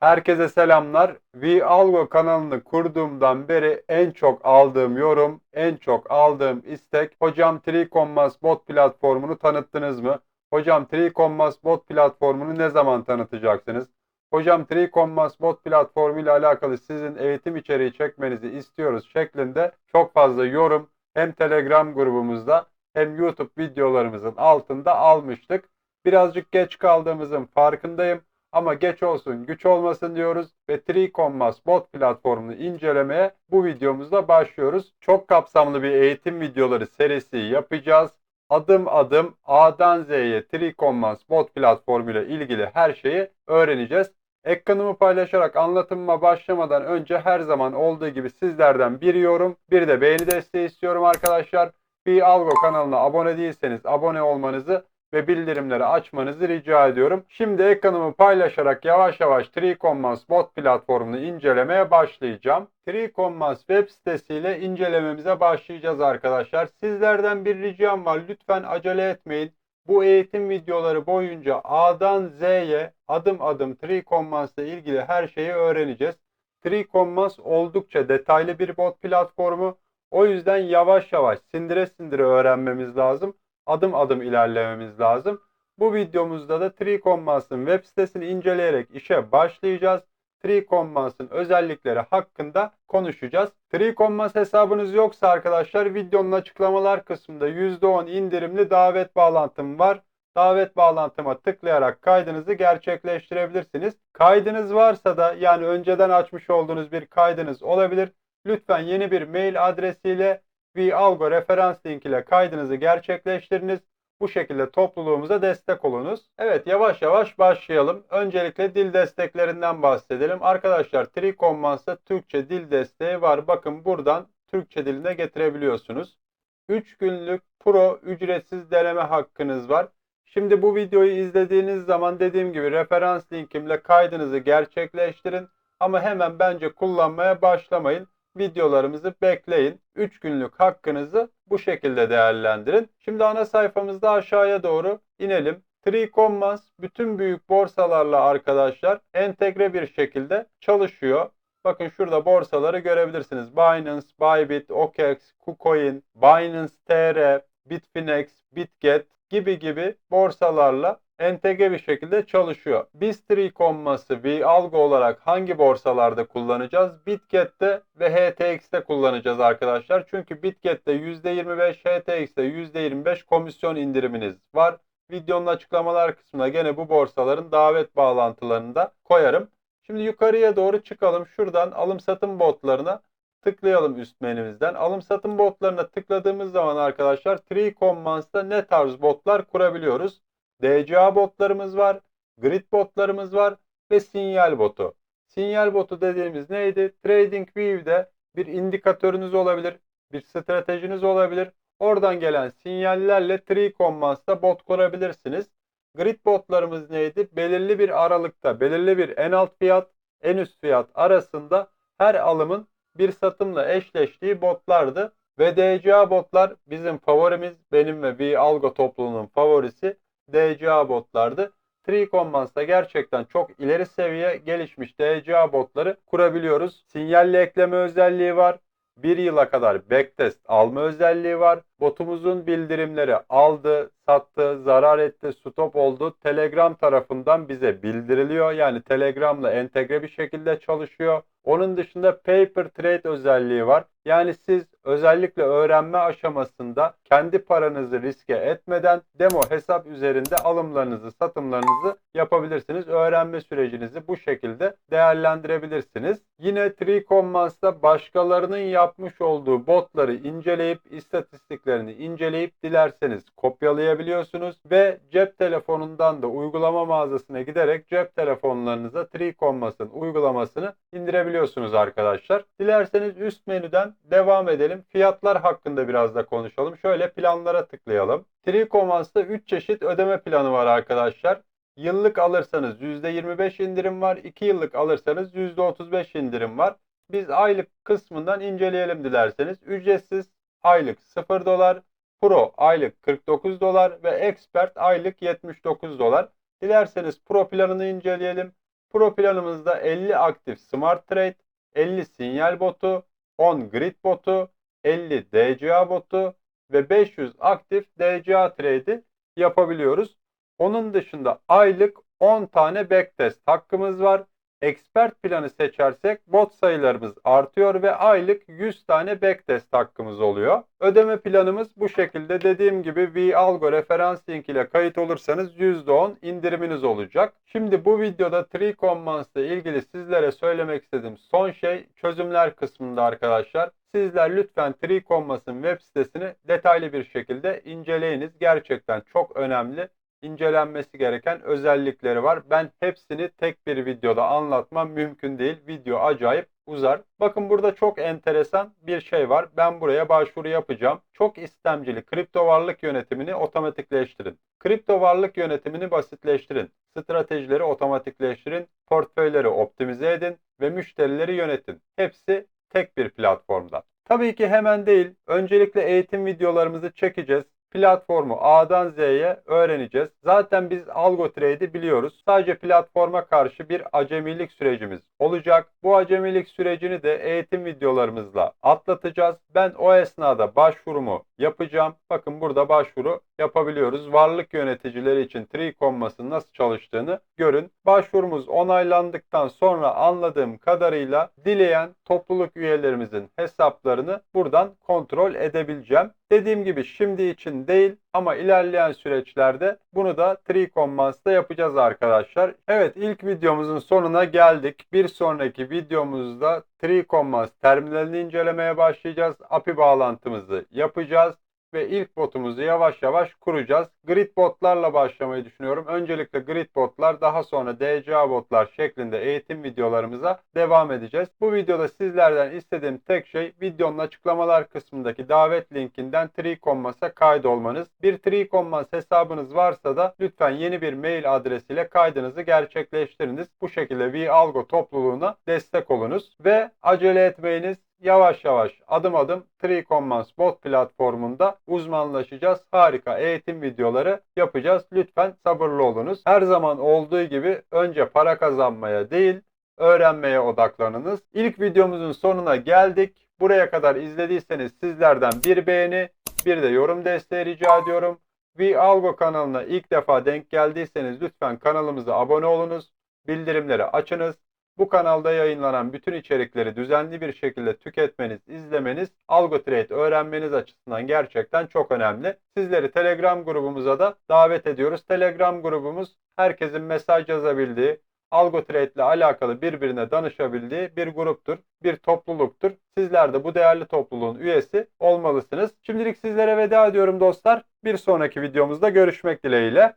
Herkese selamlar. VAlgo kanalını kurduğumdan beri en çok aldığım yorum, en çok aldığım istek Hocam Triconmas bot platformunu tanıttınız mı? Hocam Triconmas bot platformunu ne zaman tanıtacaksınız? Hocam Triconmas bot platformu ile alakalı sizin eğitim içeriği çekmenizi istiyoruz şeklinde çok fazla yorum hem Telegram grubumuzda hem YouTube videolarımızın altında almıştık. Birazcık geç kaldığımızın farkındayım. Ama geç olsun güç olmasın diyoruz ve Triconmas bot platformunu incelemeye bu videomuzda başlıyoruz. Çok kapsamlı bir eğitim videoları serisi yapacağız. Adım adım A'dan Z'ye Triconmas bot platformu ile ilgili her şeyi öğreneceğiz. Ekranımı paylaşarak anlatımıma başlamadan önce her zaman olduğu gibi sizlerden bir yorum, bir de beğeni desteği istiyorum arkadaşlar. Bir Algo kanalına abone değilseniz abone olmanızı ve bildirimleri açmanızı rica ediyorum. Şimdi ekranımı paylaşarak yavaş yavaş Triconmas bot platformunu incelemeye başlayacağım. Triconmas web sitesiyle incelememize başlayacağız arkadaşlar. Sizlerden bir ricam var. Lütfen acele etmeyin. Bu eğitim videoları boyunca A'dan Z'ye adım adım Triconmas ile ilgili her şeyi öğreneceğiz. Triconmas oldukça detaylı bir bot platformu. O yüzden yavaş yavaş sindire sindire öğrenmemiz lazım adım adım ilerlememiz lazım. Bu videomuzda da Triconmass'ın web sitesini inceleyerek işe başlayacağız. Triconmass'ın özellikleri hakkında konuşacağız. Triconmass hesabınız yoksa arkadaşlar videonun açıklamalar kısmında %10 indirimli davet bağlantım var. Davet bağlantıma tıklayarak kaydınızı gerçekleştirebilirsiniz. Kaydınız varsa da yani önceden açmış olduğunuz bir kaydınız olabilir. Lütfen yeni bir mail adresiyle Algo referans link ile kaydınızı gerçekleştiriniz. Bu şekilde topluluğumuza destek olunuz. Evet yavaş yavaş başlayalım. Öncelikle dil desteklerinden bahsedelim. Arkadaşlar Triconmans'ta Türkçe dil desteği var. Bakın buradan Türkçe diline getirebiliyorsunuz. 3 günlük pro ücretsiz deneme hakkınız var. Şimdi bu videoyu izlediğiniz zaman dediğim gibi referans linkimle kaydınızı gerçekleştirin. Ama hemen bence kullanmaya başlamayın videolarımızı bekleyin. 3 günlük hakkınızı bu şekilde değerlendirin. Şimdi ana sayfamızda aşağıya doğru inelim. Tricommans bütün büyük borsalarla arkadaşlar entegre bir şekilde çalışıyor. Bakın şurada borsaları görebilirsiniz. Binance, Bybit, OKEX, KuCoin, Binance TR, Bitfinex, Bitget gibi gibi borsalarla entegre bir şekilde çalışıyor. Biz Triconmas'ı bir algı olarak hangi borsalarda kullanacağız? Bitget'te ve HTX'te kullanacağız arkadaşlar. Çünkü Bitget'te %25, HTX'te %25 komisyon indiriminiz var. Videonun açıklamalar kısmına gene bu borsaların davet bağlantılarını da koyarım. Şimdi yukarıya doğru çıkalım. Şuradan alım satım botlarına tıklayalım üst menümüzden. Alım satım botlarına tıkladığımız zaman arkadaşlar Triconmans'ta ne tarz botlar kurabiliyoruz? DCA botlarımız var, grid botlarımız var ve sinyal botu. Sinyal botu dediğimiz neydi? TradingView'de bir indikatörünüz olabilir, bir stratejiniz olabilir. Oradan gelen sinyallerle Triconmans'ta bot kurabilirsiniz. Grid botlarımız neydi? Belirli bir aralıkta, belirli bir en alt fiyat, en üst fiyat arasında her alımın bir satımla eşleştiği botlardı. Ve DCA botlar bizim favorimiz, benim ve bir algo topluluğunun favorisi. DCA botlardı. Triconmans'ta gerçekten çok ileri seviye gelişmiş DCA botları kurabiliyoruz. Sinyalli ekleme özelliği var. Bir yıla kadar backtest alma özelliği var. Botumuzun bildirimleri aldı, sattı, zarar etti, stop oldu. Telegram tarafından bize bildiriliyor. Yani Telegram'la entegre bir şekilde çalışıyor. Onun dışında paper trade özelliği var. Yani siz özellikle öğrenme aşamasında kendi paranızı riske etmeden demo hesap üzerinde alımlarınızı, satımlarınızı yapabilirsiniz. Öğrenme sürecinizi bu şekilde değerlendirebilirsiniz. Yine Triconmans'ta başkalarının yapmış olduğu botları inceleyip istatistiklerini inceleyip dilerseniz kopyalayabiliyorsunuz ve cep telefonundan da uygulama mağazasına giderek cep telefonlarınıza Triconmans'ın uygulamasını indirebiliyorsunuz arkadaşlar. Dilerseniz üst menüden devam edelim. Fiyatlar hakkında biraz da konuşalım. Şöyle planlara tıklayalım. Tricomans'ta 3 çeşit ödeme planı var arkadaşlar. Yıllık alırsanız %25 indirim var. 2 yıllık alırsanız %35 indirim var. Biz aylık kısmından inceleyelim dilerseniz. Ücretsiz aylık 0 dolar, Pro aylık 49 dolar ve Expert aylık 79 dolar. Dilerseniz Pro planını inceleyelim. Pro planımızda 50 aktif Smart Trade, 50 sinyal botu, 10 grid botu, 50 DCA botu ve 500 aktif DCA trade'i yapabiliyoruz. Onun dışında aylık 10 tane backtest hakkımız var. Expert planı seçersek bot sayılarımız artıyor ve aylık 100 tane backtest hakkımız oluyor. Ödeme planımız bu şekilde. Dediğim gibi VAlgo referans link ile kayıt olursanız %10 indiriminiz olacak. Şimdi bu videoda Tree Commons ile ilgili sizlere söylemek istediğim son şey çözümler kısmında arkadaşlar. Sizler lütfen Tree Commons'ın web sitesini detaylı bir şekilde inceleyiniz. Gerçekten çok önemli incelenmesi gereken özellikleri var. Ben hepsini tek bir videoda anlatmam mümkün değil. Video acayip uzar. Bakın burada çok enteresan bir şey var. Ben buraya başvuru yapacağım. Çok istemcili kripto varlık yönetimini otomatikleştirin. Kripto varlık yönetimini basitleştirin. Stratejileri otomatikleştirin. Portföyleri optimize edin ve müşterileri yönetin. Hepsi tek bir platformda. Tabii ki hemen değil. Öncelikle eğitim videolarımızı çekeceğiz platformu A'dan Z'ye öğreneceğiz. Zaten biz algo biliyoruz. Sadece platforma karşı bir acemilik sürecimiz olacak. Bu acemilik sürecini de eğitim videolarımızla atlatacağız. Ben o esnada başvurumu yapacağım. Bakın burada başvuru yapabiliyoruz. Varlık yöneticileri için Tree Commas'ın nasıl çalıştığını görün. Başvurumuz onaylandıktan sonra anladığım kadarıyla dileyen topluluk üyelerimizin hesaplarını buradan kontrol edebileceğim. Dediğim gibi şimdi için değil ama ilerleyen süreçlerde bunu da Tree Commans'ta yapacağız arkadaşlar. Evet ilk videomuzun sonuna geldik. Bir sonraki videomuzda Tree Commons terminalini incelemeye başlayacağız. API bağlantımızı yapacağız ve ilk botumuzu yavaş yavaş kuracağız. Grid botlarla başlamayı düşünüyorum. Öncelikle grid botlar daha sonra DCA botlar şeklinde eğitim videolarımıza devam edeceğiz. Bu videoda sizlerden istediğim tek şey videonun açıklamalar kısmındaki davet linkinden TreeCommas'a kaydolmanız. Bir TreeCommas hesabınız varsa da lütfen yeni bir mail adresiyle kaydınızı gerçekleştiriniz. Bu şekilde VAlgo topluluğuna destek olunuz ve acele etmeyiniz yavaş yavaş adım adım Tree Commons bot platformunda uzmanlaşacağız. Harika eğitim videoları yapacağız. Lütfen sabırlı olunuz. Her zaman olduğu gibi önce para kazanmaya değil öğrenmeye odaklanınız. İlk videomuzun sonuna geldik. Buraya kadar izlediyseniz sizlerden bir beğeni, bir de yorum desteği rica ediyorum. VAlgo kanalına ilk defa denk geldiyseniz lütfen kanalımıza abone olunuz. Bildirimleri açınız. Bu kanalda yayınlanan bütün içerikleri düzenli bir şekilde tüketmeniz, izlemeniz, algo trade öğrenmeniz açısından gerçekten çok önemli. Sizleri Telegram grubumuza da davet ediyoruz. Telegram grubumuz herkesin mesaj yazabildiği, algo trade ile alakalı birbirine danışabildiği bir gruptur, bir topluluktur. Sizler de bu değerli topluluğun üyesi olmalısınız. Şimdilik sizlere veda ediyorum dostlar. Bir sonraki videomuzda görüşmek dileğiyle.